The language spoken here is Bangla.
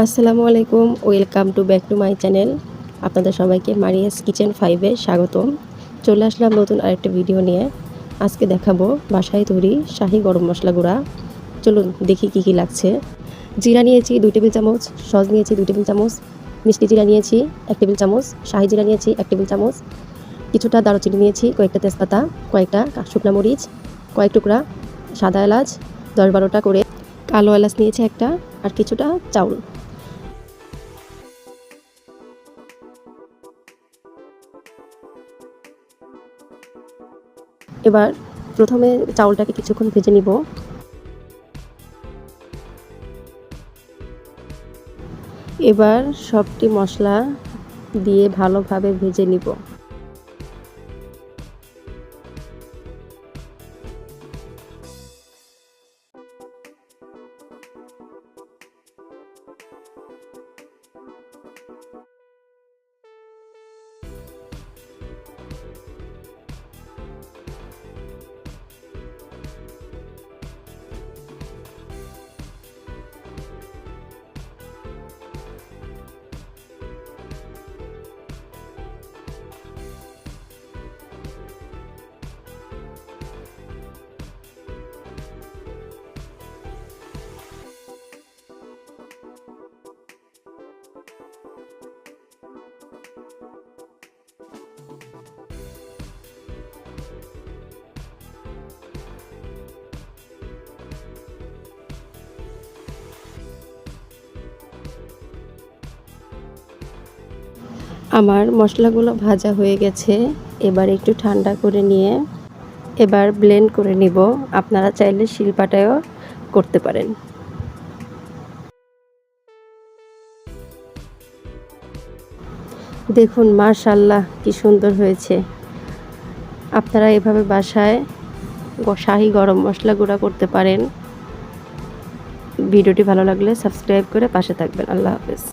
আসসালামু আলাইকুম, welcome to back to my channel. আপনাদের সবাইকে মারিয়াস কিচেন ফাইভে স্বাগতম। চলে আসলাম নতুন আরেকটা ভিডিও নিয়ে। আজকে দেখাবো বাসায় তৈরি শাহি গরম মশলা গুঁড়া। চলুন দেখি কি কি লাগছে। জিরা নিয়েছি দুই টেবিল চামচ, সস নিয়েছি দুই টেবিল চামচ, মিষ্টি জিরা নিয়েছি এক টেবিল চামচ, শাহি জিরা নিয়েছি এক টেবিল চামচ, কিছুটা দারুচিনি নিয়েছি, কয়েকটা তেজপাতা, কয়েকটা শুকনা মরিচ, কয়েক টুকরা সাদা এলাচ, দশ বারোটা করে কালো এলাচ নিয়েছি একটা, আর কিছুটা চাউল। এবার প্রথমে চাউলটাকে কিছুক্ষণ ভেজে নিব। এবার সবটি মশলা দিয়ে ভালোভাবে ভেজে নিব। আমার মশলাগুলো ভাজা হয়ে গেছে। এবার একটু ঠান্ডা করে নিয়ে এবার ব্লেন্ড করে নিব। আপনারা চাইলে শিলপাটায়ও করতে পারেন। দেখুন মাশাল্লাহ কি সুন্দর হয়েছে। আপনারা এভাবে বাসায় শাহি গরম মশলা গুঁড়া করতে পারেন। ভিডিওটি ভালো লাগলে সাবস্ক্রাইব করে পাশে থাকবেন। আল্লাহ হাফেজ।